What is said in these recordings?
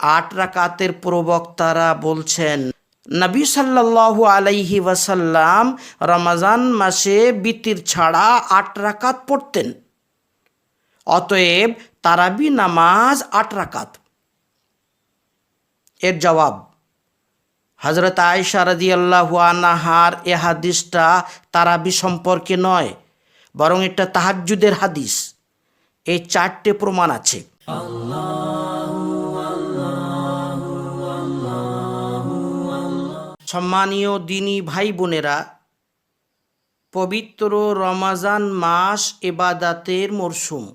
আট রাকাতের প্রবক্তারা বলছেন, নবী সাল্লাল্লাহু আলাইহি ওয়াসাল্লাম রমাজান মাসে বিতির ছাড়া আট রাকাত পড়তেন। অতএব তারাবি নামাজ আট রাকাত। এর জবাব হজরত আয়সা রাজি আল্লাহ আনাহার এ হাদিসটা তারাবি সম্পর্কে নয়, বরং এটা তাহাজ্জুদের হাদিস। এই চারটে প্রমাণ আছে। সম্মানীয় দিনী ভাই বোনেরা পবিত্র রমাজান মাস এবাদাতের মরশুম।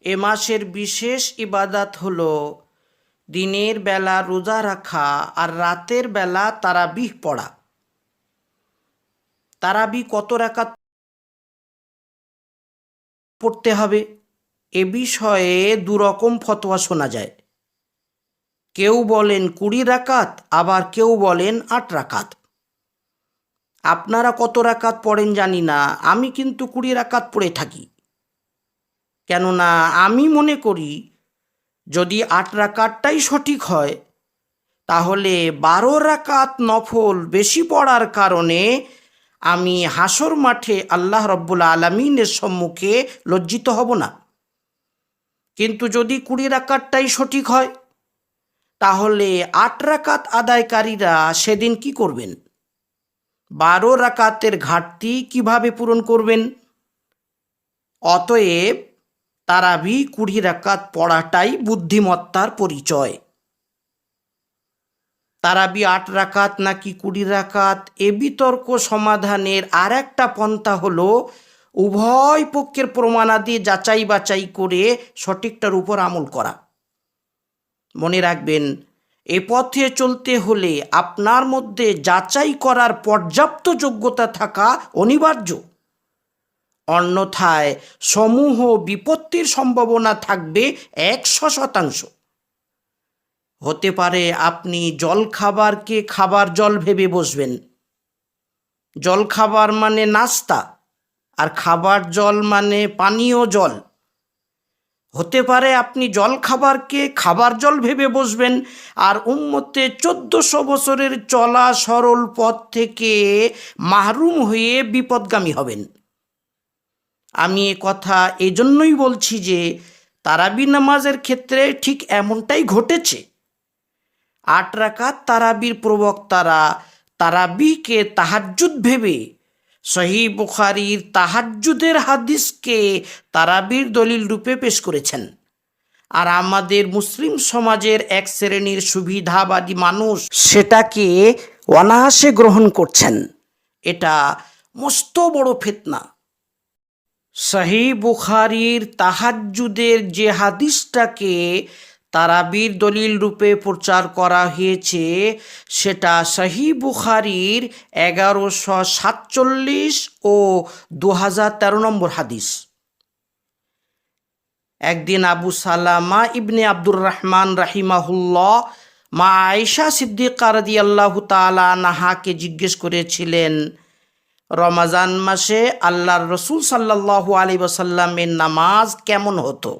এ মাসের বিশেষ ইবাদাত হল দিনের বেলা রোজা রাখা আর রাতের বেলা তারাবিহ পড়া। তারাবি কত রাকাত পড়তে হবে? এ বিষয়ে দুরকম ফতোয়া শোনা যায়। কেউ বলেন কুড়ি রাকাত, আবার কেউ বলেন আট রাকাত। আপনারা কত রাকাত পড়েন জানি না, আমি কিন্তু কুড়ি রাকাত পড়ে থাকি। কেননা আমি মনে করি, যদি আট রাকাতটাই সঠিক হয়, তাহলে বারো রাকাত নফল বেশি পড়ার কারণে আমি হাসর মাঠে আল্লাহ রব্বুল আলমিনের সম্মুখে লজ্জিত হব না। কিন্তু যদি কুড়ি রাকাতটাই সঠিক হয় তাহলে আট রাকাত আদায়কারীরা সেদিন কি করবেন? বারো রাকাতের ঘাটতি কীভাবে পূরণ করবেন? অতএব তারাবি কুড়ি রাকাত পড়াটাই বুদ্ধিমত্তার পরিচয়। তারাবি আট রাকাত নাকি কুড়ি রাকাত? এ বিতর্ক সমাধানের আর একটা পন্থা হলো, উভয় পক্ষের প্রমাণাদি যাচাই বাছাই করে সঠিকটার উপর আমল করা। মনে রাখবেন, এ পথে চলতে হলে আপনার মধ্যে যাচাই করার পর্যাপ্ত যোগ্যতা থাকা অনিবার্য। অন্যথায় সমূহ বিপত্তির সম্ভাবনা থাকবে একশো শতাংশ। হতে পারে আপনি জল খাবারকে খাবার জল ভেবে বসবেন। জল খাবার মানে নাস্তা, আর খাবার জল মানে পানীয় জল। হতে পারে আপনি জল খাবারকে খাবার জল ভেবে বসবেন, আর উম্মতে চোদ্দশো বছরের চলা সরল পথ থেকে মাহরুম হয়ে বিপদগামী হবেন। আমি এ কথা এজন্যই বলছি যে, তারাবি নামাজের ক্ষেত্রে ঠিক এমনটাই ঘটেছে। আট রাকাত তারাবির প্রবক্তারা তারাবিকে তাহাজ্জুদ ভেবে সহি বুখারির তাহাজ্জুদের হাদিসকে তারাবির দলিল রূপে পেশ করেছেন। আর আমাদের মুসলিম সমাজের এক শ্রেণির সুবিধাবাদী মানুষ সেটাকে অনায়াসে গ্রহণ করছেন। এটা মস্ত বড় ফেতনা। সহি বুখারির তাহাজ্জুদের যে হাদিসটাকে তারাবির দলিল রূপে প্রচার করা হয়েছে। সেটা সহি বুখারির এগারোশো সাতচল্লিশ ও দু হাজার তেরো নম্বর হাদিস। একদিন আবু সালামা ইবনে আব্দুর রহমান রাহিমাহুল্লাহ মা আয়সা সিদ্দিকা রাদি আল্লাহ তালা নাহাকে জিজ্ঞেস করেছিলেন, রমাজান মাসে আল্লাহর রসুল সাল্লাহ আলী ওসাল্লামের নামাজ কেমন হতো?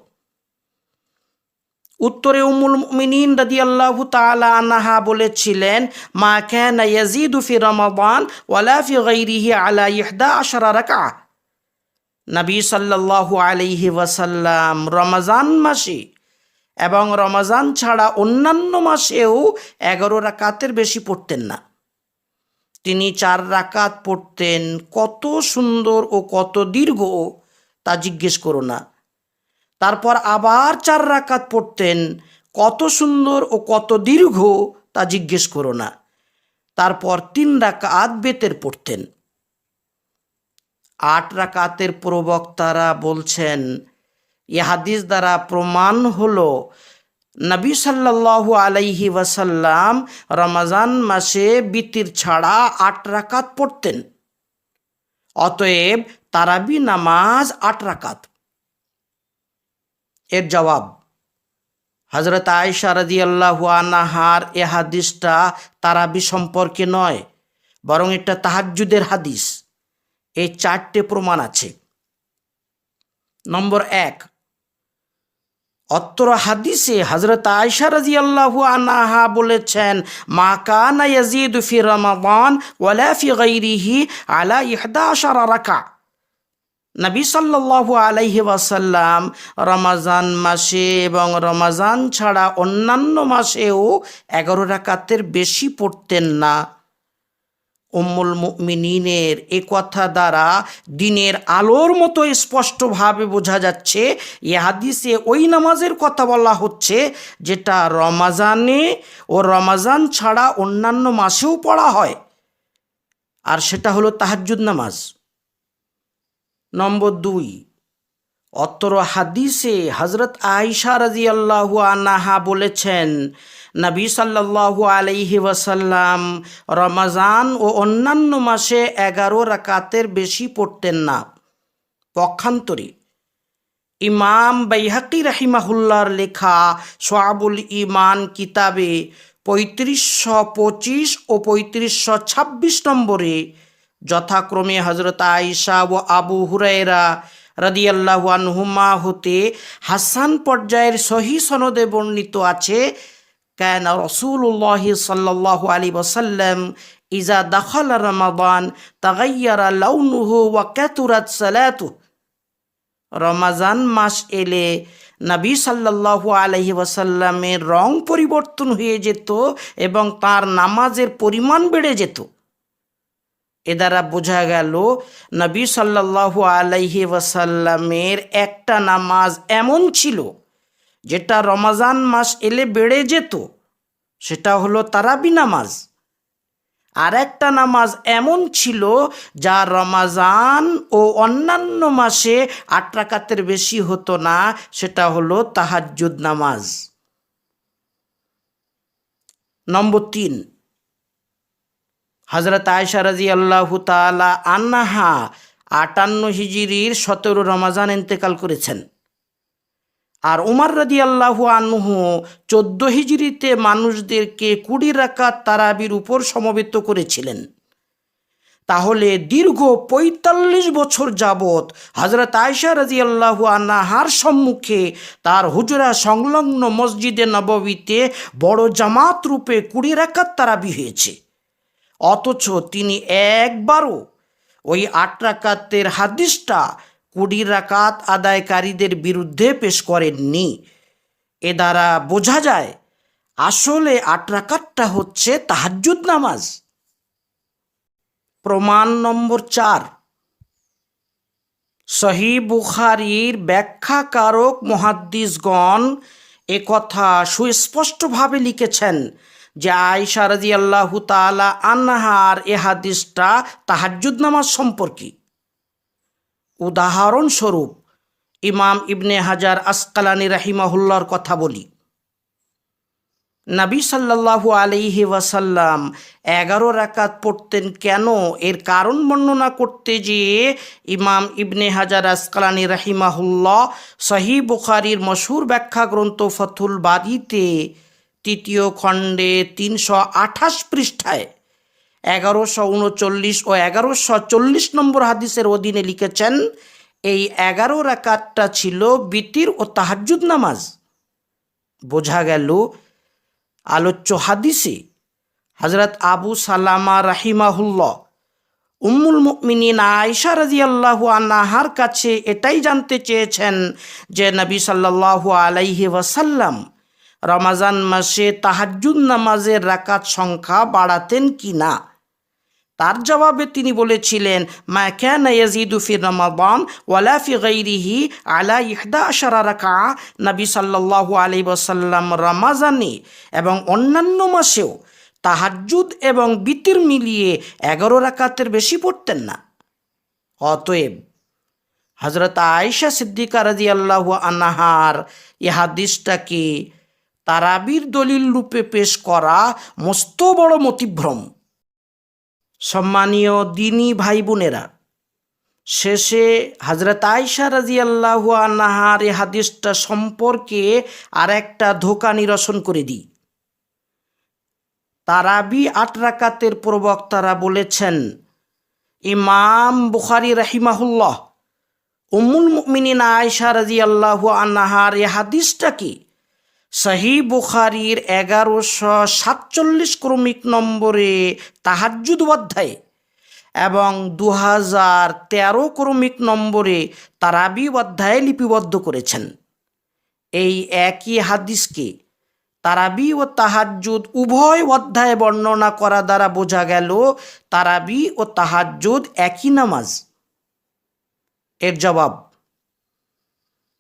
উত্তরে উমুল মিনিন রাদি আল্লাহ তালা আনাহা বলেছিলেন, মা ক্যান ইয়াজিদু ফি রমাদান ওয়ালা ফি গাইরিহি আলা ইহদা আশরা রাকা নবী সাল্লাল্লাহু আলাইহি ওয়াসাল্লাম রমাজান মাসে এবং রমাজান ছাড়া অন্যান্য মাসেও এগারো রাকাতের বেশি পড়তেন না। তিনি চার রাকাত পড়তেন, কত সুন্দর ও কত দীর্ঘ তা জিজ্ঞেস করো না। তারপর আবার চার রাকাত পড়তেন, কত সুন্দর ও কত দীর্ঘ তা জিজ্ঞেস করো না। তারপর তিন রাকাত বেতের পড়তেন। আট রাকাতের প্রবক্তারা বলছেন, এ হাদিস দ্বারা প্রমাণ হলো, নবী সাল্লাল্লাহু আলাইহি ওয়াসাল্লাম রমাজান মাসে বিতির ছাড়া আট রাকাত পড়তেন। অতএব তারাবি নামাজ আট রাকাত। এর জবাব হজরত আয়সা রাজি আল্লাহ আনাহার এ হাদিসটা তারাবি সম্পর্কে নয়, বরং এটা তাহাজ্জুদের হাদিস। এই চারটে প্রমাণ আছে। নম্বর এক, অত্র হাদিসে হজরত আয়সা রাজি আল্লাহু আনাহা বলেছেন, মা কানা ইয়াজিদু ফি রমাদান ওয়ালা ফি গাইরিহি আলা ইহদা আশারা রাকা। নবী সাল্লাল্লাহু আলাইহি ওয়াসাল্লাম রমাজান মাসে এবং রমাজান ছাড়া অন্যান্য মাসেও এগারো রাকাতের বেশি পড়তেন না। উম্মুল মুমিনিনের এ কথা দ্বারা দিনের আলোর মতো স্পষ্টভাবে বোঝা যাচ্ছে, এ হাদিসে ওই নামাজের কথা বলা হচ্ছে যেটা রমাজানে ও রমাজান ছাড়া অন্যান্য মাসেও পড়া হয়। আর সেটা হলো তাহাজ্জুদ নামাজ। নম্বর দুই, অত্তর হাদিসে হজরত আয়সা রাজি আল্লাহু আনাহা বলেছেন, নবী সাল্লাল্লাহু আলাইহি ওয়াসাল্লাম রমাজান ও অন্যান্য মাসে এগারো রাকাতের বেশি পড়তেন না। পক্ষান্তরে ইমাম বাইহাকি রাহিমাহুল্লার লেখা সোয়াবুল ইমান কিতাবে পঁয়ত্রিশশো পঁচিশ ও পঁয়ত্রিশশো ছাব্বিশ নম্বরে যথাক্রমে হজরত আয়েশা ও আবু হুরায়রা রাদিয়াল্লাহু আনহুমা হতে হাসান পর্যায়ের সহি সনদে বর্ণিত আছে, কেন রসুল্লাহ সাল্লাহ আলী ওসাল্লাম ইজা দখল রমাবান তাগাইয়ারা লাউনুহু ওয়া ক্যাতুরাত সালাতু রমাজান মাস এলে নবী সাল্লাল্লাহু আলহি ওয়াসাল্লামের রং পরিবর্তন হয়ে যেত এবং তার নামাজের পরিমাণ বেড়ে যেত। এ দ্বারা বোঝা গেল, নবী সাল্লাল্লাহু আলাইহি ওয়াসাল্লামের একটা নামাজ এমন ছিল যেটা রমাজান মাস এলে বেড়ে যেত, সেটা হলো তারাবি নামাজ। আর একটা নামাজ এমন ছিল যা রমাজান ও অন্যান্য মাসে আট রাকাতের বেশি হতো না, সেটা হলো তাহাজ্জুদ নামাজ। নম্বর তিন হজরত আয়সা রাজি আল্লাহ তালা আন্নাহা আটান্ন হিজিরির সতেরো রমাজান ইন্তেকাল করেছেন। আর উমার রাজি আল্লাহু আনহু চোদ্দ হিজড়িতে মানুষদেরকে কুড়ি রাকাত তারাবির উপর সমবেত করেছিলেন। তাহলে দীর্ঘ পঁয়তাল্লিশ বছর যাবৎ হজরত আয়সা রাজি আল্লাহু আনাহার সম্মুখে তার হুজরা সংলগ্ন মসজিদে নববীতে বড় জামাত রূপে কুড়ি রাকাত তারাবি হয়েছে। অথচ তিনি একবারও ওই আট রাকাতের হাদিসটা কুড়ি রাকাত আদায়কারীদের বিরুদ্ধে পেশ করেননি। এ দ্বারা বোঝা যায়, আসলে আট রাকাতটা হচ্ছে তাহাজ্জুদ নামাজ। প্রমাণ নম্বর চার, সহি বুখারির ব্যাখ্যাকারক মহাদ্দিসগণ কথা সুস্পষ্টভাবে লিখেছেন। যে আয়সা রাজি আল্লাহ তালা আন্নাহার এ হাদিসটা তাহাজ্জুদ নামাজ সম্পর্কে। উদাহরণস্বরূপ, ইমাম ইবনে হাজার আসকালানি রাহিমাহুল্লার কথা বলি। নবী সাল্লাল্লাহু আলাইহি ওয়াসাল্লাম এগারো রাকাত পড়তেন কেন? এর কারণ বর্ণনা করতে যেয়ে ইমাম ইবনে হাজার আসকালানি রাহিমাহুল্লাহ সহি বুখারির মশহুর ব্যাখ্যা গ্রন্থ ফথুল বাদিতে তৃতীয় খণ্ডে তিনশো আঠাশ পৃষ্ঠায় এগারোশো উনচল্লিশ ও এগারোশো চল্লিশ নম্বর হাদিসের অধীনে লিখেছেন, এই এগারো রাকাতটা ছিল বিতির ও তাহাজ্জুদ নামাজ। বোঝা গেল আলোচ্য হাদিসে হজরত আবু সালামা রাহিমাহুল্লাহ উম্মুল মুমিনিন আয়সা রাজিয়াল্লাহু আন্নাহার কাছে এটাই জানতে চেয়েছেন যে নবী সাল্লাল্লাহু আলাইহি ওয়াসাল্লাম রমাজান মাসে তাহাজ্জুদ নামাজের রাকাত সংখ্যা বাড়াতেন কি না? তার জবাবে তিনি বলেছিলেন, মা ক্যান ইয়াজিদু ফি রমাদান ওয়ালা ফি আলা ইহদা আশারা রাকা। নবী সাল্লাল্লাহু আলাইহি ওয়াসাল্লাম রমাজানে এবং অন্যান্য মাসেও তাহাজ্জুদ এবং বিতির মিলিয়ে এগারো রাকাতের বেশি পড়তেন না। অতএব হজরত আয়েশা সিদ্দিকা রাজি আল্লাহ আনাহার এ তারাবির দলিল রূপে পেশ করা মস্ত বড় মতিভ্রম। সম্মানীয় দিনী ভাই বোনেরা শেষে হজরত আয়সা রাজি আল্লাহ আনাহার এ হাদিসটা সম্পর্কে আর একটা ধোকা নিরসন করে দিই। তারাবি আট রাকাতের প্রবক্তারা বলেছেন, ইমাম বুখারি রাহিমাহুল্লাহ উমুল মুমিনিন আয়সা রাজি আল্লাহ আনাহার এ হাদিসটা কি সহি বুখারির এগারোশো সাতচল্লিশ ক্রমিক নম্বরে তাহাজ্জুদ অধ্যায়ে এবং দু হাজার তেরো ক্রমিক নম্বরে তারাবি অধ্যায়ে লিপিবদ্ধ করেছেন। এই একই হাদিসকে তারাবি ও তাহাজ্জুদ উভয় অধ্যায়ে বর্ণনা করা দ্বারা বোঝা গেল তারাবি ও তাহাজ্জুদ একই নামাজ। এর জবাব,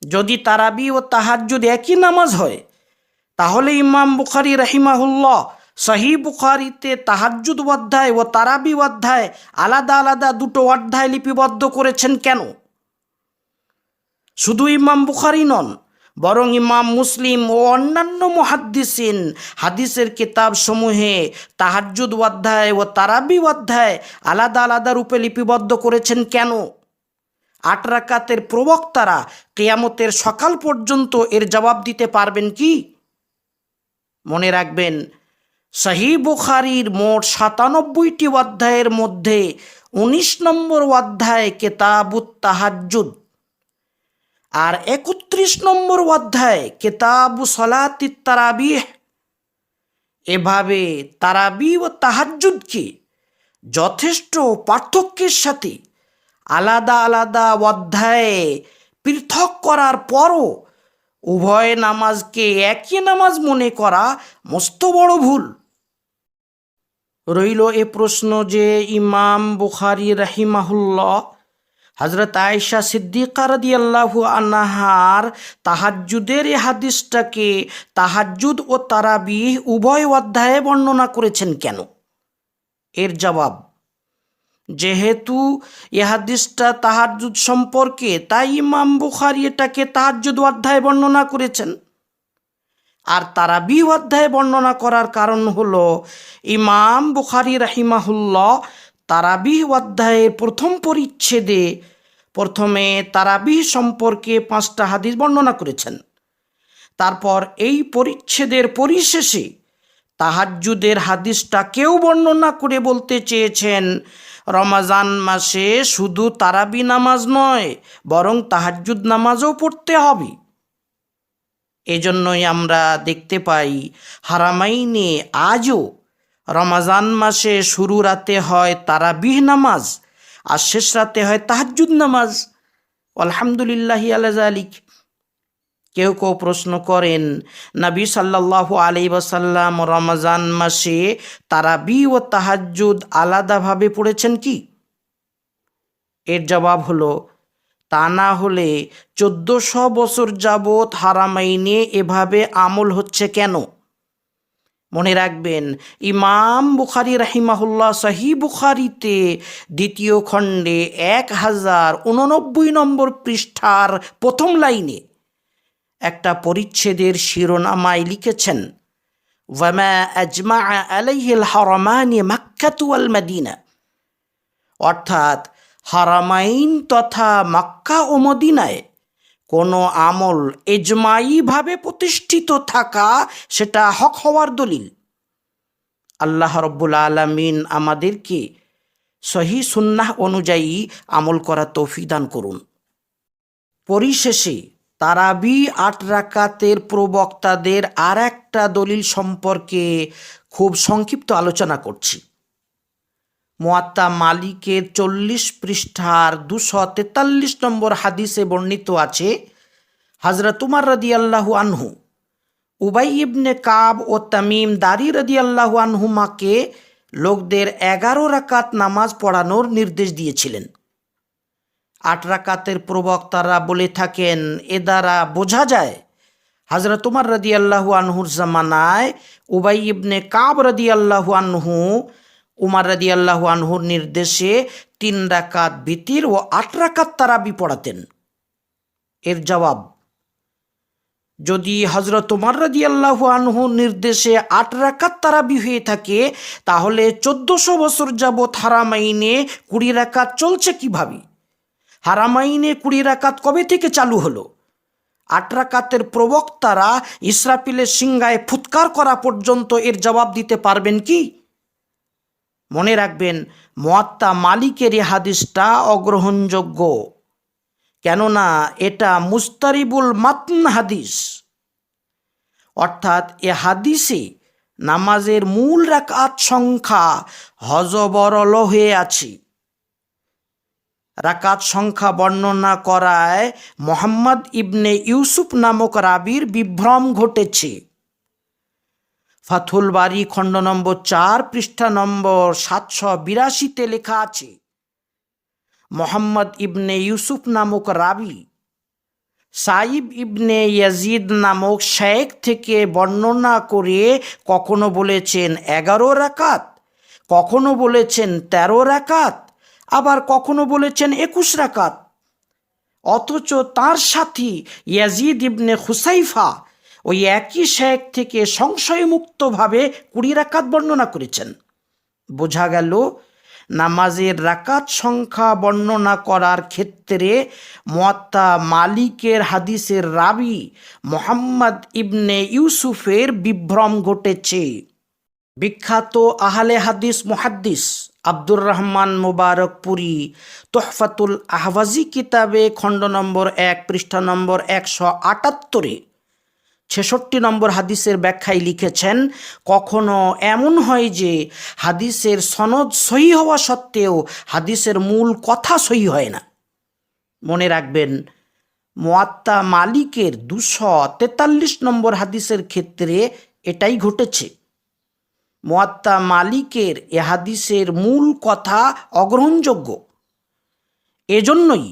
যদি তারাবি ও তাহাজ্জুদ একই নামাজ হয় তাহলে ইমাম বুখারি রাহিমাহুল্লাহ সহি বুখারিতে তাহাজ্জুদ অধ্যায় ও তারাবি অধ্যায় আলাদা আলাদা দুটো অধ্যায় লিপিবদ্ধ করেছেন কেন? শুধু ইমাম বুখারি নন, বরং ইমাম মুসলিম ও অন্যান্য মহাদ্দিসিন হাদিসের কিতাব সমূহে তাহাজ্জুদ অধ্যায় ও তারাবি অধ্যায় আলাদা আলাদা রূপে লিপিবদ্ধ করেছেন কেন? আট রাকাতের প্রবক্তারা কেয়ামতের সকাল পর্যন্ত এর জবাব দিতে পারবেন কি? মনে রাখবেন সহি বুখারির মোট সাতানব্বইটি অধ্যায়ের মধ্যে উনিশ নম্বর অধ্যায় কেতাবুত তাহাজ্জুদ আর একত্রিশ নম্বর অধ্যায় কেতাবু সলাতি তারাবিহ। এভাবে তারাবি ও তাহাজ্জুদকে যথেষ্ট পার্থক্যের সাথে আলাদা আলাদা অধ্যায়ে পৃথক করার পরও উভয় নামাজকে একই নামাজ মনে করা মস্ত বড় ভুল। রইল এ প্রশ্ন যে ইমাম বুখারি রাহিমাহুল্লাহ হজরত আয়েশা সিদ্দিকা রাদিয়াল্লাহু আনাহার তাহাজ্জুদের এ হাদিসটাকে তাহাজ্জুদ ও তারাবিহ উভয় অধ্যায়ে বর্ণনা করেছেন কেন? এর জবাব যেহেতু এ হাদিসটা তাহাজ্জুদ সম্পর্কে, তাই ইমাম বুখারি এটাকে তাহাজ্জুদ অধ্যায়ে বর্ণনা করেছেন। আর তারাবি অধ্যায় বর্ণনা করার কারণ হল, ইমাম বুখারি রাহিমাহুল্লাহ তারাবি অধ্যায়ের প্রথম পরিচ্ছেদে প্রথমে তারাবি সম্পর্কে পাঁচটা হাদিস বর্ণনা করেছেন। তারপর এই পরিচ্ছেদের পরিশেষে তাহাজ্জুদের হাদিসটাকেও বর্ণনা করে বলতে চেয়েছেন রমাজান মাসে শুধু তারাবি নামাজ নয়, বরং তাহাজ্জুদ নামাজও পড়তে হবে। এজন্যই আমরা দেখতে পাই, হারামাইনে আজও রমাজান মাসে শুরু রাতে হয় তারাবিহ নামাজ, আর শেষ রাতে হয় তাহাজ্জুদ নামাজ। আলহামদুলিল্লাহ আলাজ আলিক কেউ কেউ প্রশ্ন করেন, নবী সাল্লাহ আলি ওসাল্লাম রমজান মাসে তারাবি ও তাহাজ্জুদ আলাদাভাবে পড়েছেন কি? এর জবাব হলো, তা না হলে চোদ্দশো বছর যাবৎ হারামাইনে এভাবে আমল হচ্ছে কেন? মনে রাখবেন, ইমাম বুখারি রাহিমাহুল্লাহ সাহি বুখারিতে দ্বিতীয় খণ্ডে এক হাজার উননব্বই নম্বর পৃষ্ঠার প্রথম লাইনে একটা পরিচ্ছেদের শিরোনামায় লিখেছেন মদিনা অর্থাৎ হারামাইন তথা মাক্কা ও মদিনায় কোনো আমল এজমাইভাবে প্রতিষ্ঠিত থাকা সেটা হক হওয়ার দলিল। আল্লাহ রব্বুল আলমিন আমাদেরকে সহি সুন্নাহ অনুযায়ী আমল করা তৌফিক দান করুন। পরিশেষে তারাবি আট রাকাতের প্রবক্তাদের আর একটা দলিল সম্পর্কে খুব সংক্ষিপ্ত আলোচনা করছি। মোয়াত্তা মালিকের চল্লিশ পৃষ্ঠার দুশো তেতাল্লিশ নম্বর হাদিসে বর্ণিত আছে হজরত উমার রদি আল্লাহু আনহু, উবাই ইবনে কাব ও তামিম দারি রদি আল্লাহু আনহুমাকে লোকদের এগারো রাকাত নামাজ পড়ানোর নির্দেশ দিয়েছিলেন। আট রাকাতের প্রবক্তারা বলে থাকেন, এ দ্বারা বোঝা যায় হজরত উমার রদি আল্লাহু আনহুর জামানায় উবাই ইবনে কাব রদি আল্লাহু আনহু, উমার রাদি আল্লাহ আনহুর নির্দেশে তিন রাকাত বিতির ও আট রাকাত তারাবি পড়াতেন। এর জবাব, যদি হজরত উমার রাদি আল্লাহ আনহু নির্দেশে আট রাকাত তারাবি হয়ে থাকে, তাহলে চোদ্দশো বছর যাবৎ হারামাইনে কুড়ি রাকাত চলছে কীভাবে? হারামাইনে কুড়ি রাকাত কবে থেকে চালু হলো? আট রাকাতের প্রবক্তারা ইসরাফিলের সিংগায় ফুৎকার করা পর্যন্ত এর জবাব দিতে পারবেন কি? মনে রাখবেন, মোয়াত্তা মালিকের এ হাদিসটা অগ্রহণযোগ্য। কেননা এটা মুস্তারিবুল মাতন হাদিস। অর্থাৎ এ হাদিসে নামাজের মূল রাকাত সংখ্যা হজবরল হয়ে আছে। রাকাত সংখ্যা বর্ণনা করায় মোহাম্মদ ইবনে ইউসুফ নামক রাবির বিভ্রম ঘটেছে। ফাথুল বাড়ি খণ্ড নম্বর চার পৃষ্ঠা নম্বর সাতশো বিরাশিতে লেখা আছে, মোহাম্মদ ইবনে ইউসুফ নামক রাবি, সাইব ইবনে ইয়াজিদ নামক শেখ থেকে বর্ণনা করে কখনো বলেছেন এগারো রাকাত, কখনো বলেছেন তেরো রাকাত আবার কখনো বলেছেন একুশ রাকাত। অথচ তার সাথী ইয়াজিদ ইবনে হুসাইফা ওই একই শেখ থেকে সংশয়মুক্তভাবে কুড়ি রাকাত বর্ণনা করেছেন। বোঝা গেল, নামাজের রাকাত সংখ্যা বর্ণনা করার ক্ষেত্রে মোয়াত্তা মালিকের হাদিসের রাবি মোহাম্মদ ইবনে ইউসুফের বিভ্রম ঘটেছে। বিখ্যাত আহলে হাদিস মুহাদ্দিস আব্দুর রহমান মুবারকপুরি তোহফাতুল আহওয়াজি কিতাবে খণ্ড নম্বর এক, পৃষ্ঠা নম্বর একশো আটাত্তরে ছেষট্টি নম্বর হাদিসের ব্যাখ্যায় লিখেছেন, কখনো এমন হয় যে হাদিসের সনদ সহি হওয়া সত্ত্বেও হাদিসের মূল কথা সহি হয় না। মনে রাখবেন, মোয়াত্তা মালিকের দুশো তেতাল্লিশ নম্বর হাদিসের ক্ষেত্রে এটাই ঘটেছে। মোয়াত্তা মালিকের এ হাদিসের মূল কথা অগ্রহণযোগ্য। এজন্যই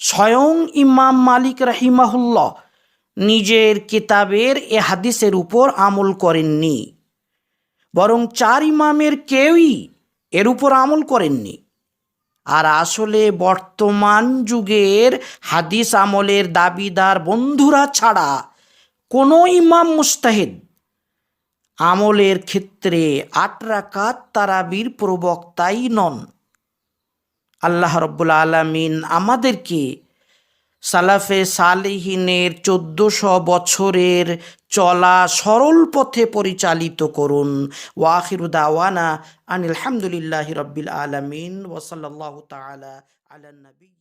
স্বয়ং ইমাম মালিক রাহিমাহুল্লাহ নিজের কিতাবের এ হাদিসের উপর আমল করেননি, বরং চার ইমামের কেউই এর উপর আমল করেননি। আর আসলে বর্তমান যুগের হাদিস আমলের দাবিদার বন্ধুরা ছাড়া কোনো ইমাম মুস্তাহিদ আমলের ক্ষেত্রে আট রাকাত তারাবির প্রবক্তাই নন। আল্লাহ রব্বুল আলমিন আমাদেরকে সালাফে সালেহিনের চোদ্দশো বছরের চলা সরল পথে পরিচালিত করুন। ওয়াখিরু দাওয়ানা আনিল হামদুলিল্লাহি রব্বিল আলমিন। ওসল্লাহ তালা আলা নবী।